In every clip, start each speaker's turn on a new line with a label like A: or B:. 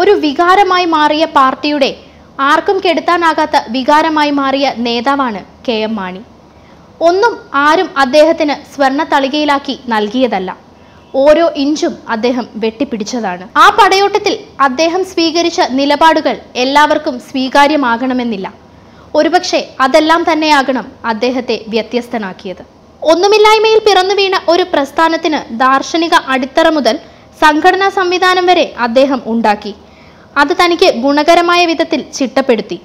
A: ഒരു വികാരമായി മാറിയ പാർട്ടിയുടെ ആർക്കും കെടുത്താനാകാത്ത വികാരമായി മാറിയ നേതാവാണ് കെ എം മാണി. ഒന്നും ആരും അദ്ദേഹത്തിന് സ്വർണ തളികയിലാക്കി നൽകിയതല്ല. ഓരോ ഇഞ്ചും അദ്ദേഹം വെട്ടിപ്പിടിച്ചതാണ്. ആ പടയോട്ടത്തിൽ അദ്ദേഹം സ്വീകരിച്ച നിലപാടുകൾ എല്ലാവർക്കും സ്വീകാര്യമാകണമെന്നില്ല. ഒരുപക്ഷെ അതെല്ലാം തന്നെയാകണം അദ്ദേഹത്തെ വ്യത്യസ്തനാക്കിയത്. ഒന്നുമില്ലായ്മയിൽ പിറന്നു വീണ ഒരു പ്രസ്ഥാനത്തിന് ദാർശനിക അടിത്തറ മുതൽ സംഘടനാ സംവിധാനം വരെ അദ്ദേഹം ഉണ്ടാക്കി. അത് തനിക്ക് ഗുണകരമായ വിധത്തിൽ ചിട്ടപ്പെടുത്തി.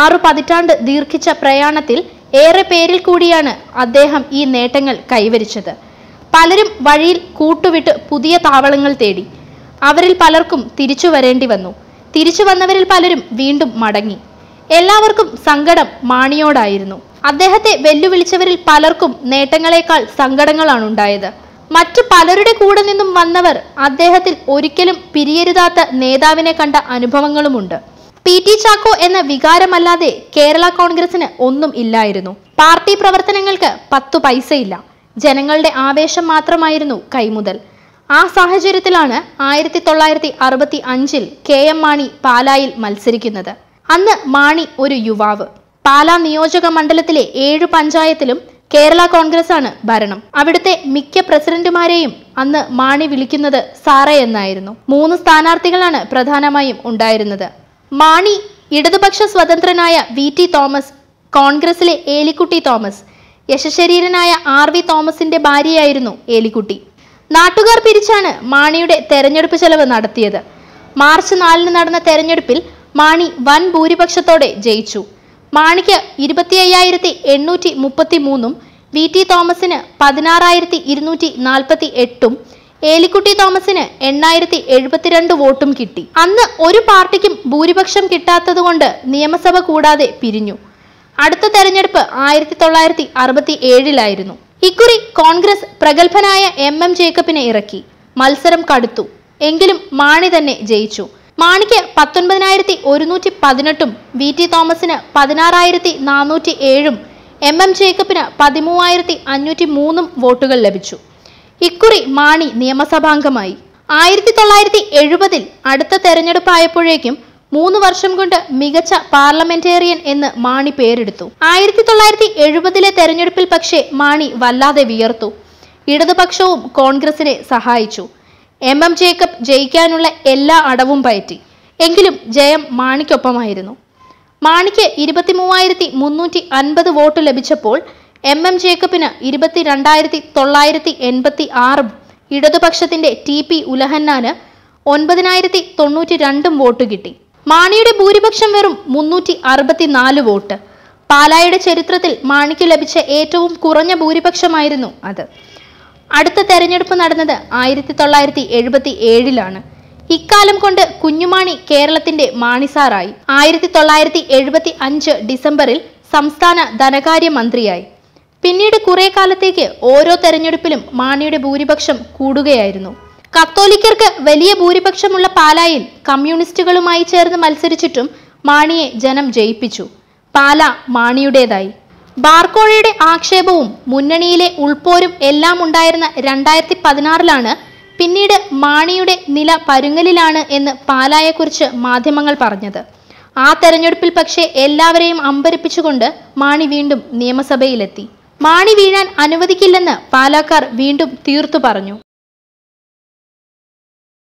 A: ആറു പതിറ്റാണ്ട് ദീർഘിച്ച പ്രയാണത്തിൽ ഏറെ പേരിൽ കൂടിയാണ് അദ്ദേഹം ഈ നേട്ടങ്ങൾ കൈവരിച്ചത്. പലരും വഴിയിൽ കൂട്ടുവിട്ട് പുതിയ താവളങ്ങൾ തേടി. അവരിൽ പലർക്കും തിരിച്ചു വരേണ്ടി വന്നു. തിരിച്ചു വന്നവരിൽ പലരും വീണ്ടും മടങ്ങി. എല്ലാവർക്കും സങ്കടം മാണിയോടായിരുന്നു. അദ്ദേഹത്തെ വെല്ലുവിളിച്ചവരിൽ പലർക്കും നേട്ടങ്ങളെക്കാൾ സങ്കടങ്ങളാണ് ഉണ്ടായത് മറ്റു പലരുടെ കൂടെ നിന്നും വന്നവർ അദ്ദേഹത്തിൽ ഒരിക്കലും പിരിയരുതാത്ത നേതാവിനെ കണ്ട അനുഭവങ്ങളുമുണ്ട്. പി ടി ചാക്കോ എന്ന വികാരമല്ലാതെ കേരള കോൺഗ്രസിന് ഒന്നും ഇല്ലായിരുന്നു. പാർട്ടി പ്രവർത്തനങ്ങൾക്ക് പത്തു പൈസയില്ല. ജനങ്ങളുടെ ആവേശം മാത്രമായിരുന്നു കൈമുതൽ. ആ സാഹചര്യത്തിലാണ് ആയിരത്തി തൊള്ളായിരത്തി അറുപത്തി അഞ്ചിൽ കെ എം മാണി പാലായിൽ മത്സരിക്കുന്നത്. അന്ന് മാണി ഒരു യുവാവ്. പാലാ നിയോജക മണ്ഡലത്തിലെ ഏഴു പഞ്ചായത്തിലും കേരള കോൺഗ്രസ് ആണ് ഭരണം. അവിടുത്തെ മിക്ക പ്രസിഡന്റുമാരെയും അന്ന് മാണി വിളിക്കുന്നത് സാറേ എന്നായിരുന്നു. മൂന്ന് സ്ഥാനാർത്ഥികളാണ് പ്രധാനമായും ഉണ്ടായിരുന്നത്. മാണി ഇടതുപക്ഷ സ്വതന്ത്രനായ വി ടി തോമസ് കോൺഗ്രസിലെ ഏലിക്കുട്ടി തോമസ് യശശരീരനായ ആർ വി തോമസിന്റെ ഭാര്യയായിരുന്നു ഏലിക്കുട്ടി. നാട്ടുകാർ പിരിച്ചാണ് മാണിയുടെ തെരഞ്ഞെടുപ്പ് ചെലവ് നടത്തിയത്. മാർച്ച് നാലിന് നടന്ന തെരഞ്ഞെടുപ്പിൽ മാണി വൻ ഭൂരിപക്ഷത്തോടെ ജയിച്ചു. മാണിക്ക് ഇരുപത്തി അയ്യായിരത്തി എണ്ണൂറ്റി മുപ്പത്തി മൂന്നും വി ടി തോമസിന് പതിനാറായിരത്തി ഇരുന്നൂറ്റി നാൽപ്പത്തി എട്ടും ഏലിക്കുട്ടി തോമസിന് എണ്ണായിരത്തി എഴുപത്തിരണ്ട് വോട്ടും കിട്ടി. അന്ന് ഒരു പാർട്ടിക്കും ഭൂരിപക്ഷം കിട്ടാത്തതുകൊണ്ട് നിയമസഭ കൂടാതെ പിരിഞ്ഞു. അടുത്ത തെരഞ്ഞെടുപ്പ് ആയിരത്തി തൊള്ളായിരത്തി അറുപത്തി ഏഴിലായിരുന്നു ഇക്കുറി കോൺഗ്രസ് പ്രഗത്ഭനായ എം എം ജേക്കബിനെ ഇറക്കി. മത്സരം കടുത്തു. എങ്കിലും മാണി തന്നെ ജയിച്ചു. മാണിക്ക് പത്തൊൻപതിനായിരത്തി ഒരുന്നൂറ്റി പതിനെട്ടും വി ടി തോമസിന് പതിനാറായിരത്തി നാനൂറ്റി ഏഴും എം എം ജേക്കബിന് പതിമൂവായിരത്തി അഞ്ഞൂറ്റി മൂന്നും വോട്ടുകൾ ലഭിച്ചു. ഇക്കുറി മാണി നിയമസഭാംഗമായി. ആയിരത്തി തൊള്ളായിരത്തി എഴുപതിൽ അടുത്ത തെരഞ്ഞെടുപ്പായപ്പോഴേക്കും മൂന്ന് വർഷം കൊണ്ട് മികച്ച പാർലമെന്റേറിയൻ എന്ന് മാണി പേരെടുത്തു. ആയിരത്തി തൊള്ളായിരത്തി എഴുപതിലെ തെരഞ്ഞെടുപ്പിൽ പക്ഷേ മാണി വല്ലാതെ വിയർത്തു. ഇടതുപക്ഷവും കോൺഗ്രസിനെ സഹായിച്ചു. എം എം ജേക്കബ് ജയിക്കാനുള്ള എല്ലാ അടവും പയറ്റി. എങ്കിലും ജയം മാണിക്കൊപ്പമായിരുന്നു. മാണിക്ക് ഇരുപത്തി മൂവായിരത്തി മുന്നൂറ്റി അൻപത് വോട്ട് ലഭിച്ചപ്പോൾ എം എം ജേക്കബിന് ഇരുപത്തി രണ്ടായിരത്തി തൊള്ളായിരത്തി എൺപത്തി ആറും ഇടതുപക്ഷത്തിന്റെ ടി പി ഉലഹന്നാന് ഒൻപതിനായിരത്തി തൊണ്ണൂറ്റി രണ്ടും വോട്ട് കിട്ടി. മാണിയുടെ ഭൂരിപക്ഷം വെറും മുന്നൂറ്റി അറുപത്തിനാല് വോട്ട്. പാലായുടെ ചരിത്രത്തിൽ മാണിക്ക് ലഭിച്ച ഏറ്റവും കുറഞ്ഞ ഭൂരിപക്ഷമായിരുന്നു അത്. അടുത്ത തെരഞ്ഞെടുപ്പ് നടന്നത് ആയിരത്തി തൊള്ളായിരത്തി എഴുപത്തി ഏഴിലാണ് ഇക്കാലം കൊണ്ട് കുഞ്ഞുമാണി കേരളത്തിന്റെ മാണിസാറായി. ആയിരത്തി തൊള്ളായിരത്തി എഴുപത്തി അഞ്ച് ഡിസംബറിൽ സംസ്ഥാന ധനകാര്യ മന്ത്രിയായി പിന്നീട് കുറെ കാലത്തേക്ക് ഓരോ തെരഞ്ഞെടുപ്പിലും മാണിയുടെ ഭൂരിപക്ഷം കൂടുകയായിരുന്നു. കത്തോലിക്കർക്ക് വലിയ ഭൂരിപക്ഷമുള്ള പാലായിൽ കമ്മ്യൂണിസ്റ്റുകളുമായി ചേർന്ന് മത്സരിച്ചിട്ടും മാണിയെ ജനം ജയിപ്പിച്ചു. പാല മാണിയുടേതായി. ബാർക്കോഴയുടെ ആക്ഷേപവും മുന്നണിയിലെ ഉൾപോരും എല്ലാം ഉണ്ടായിരുന്ന രണ്ടായിരത്തി പതിനാറിലാണ് പിന്നീട് മാണിയുടെ നില പരുങ്ങലിലാണ് എന്ന് പാലായെക്കുറിച്ച് മാധ്യമങ്ങൾ പറഞ്ഞത്. ആ തെരഞ്ഞെടുപ്പിൽ പക്ഷേ എല്ലാവരെയും അമ്പരിപ്പിച്ചുകൊണ്ട് മാണി വീണ്ടും നിയമസഭയിലെത്തി. മാണി വീഴാൻ അനുവദിക്കില്ലെന്ന് പാലാക്കാർ വീണ്ടും തീർത്തു പറഞ്ഞു.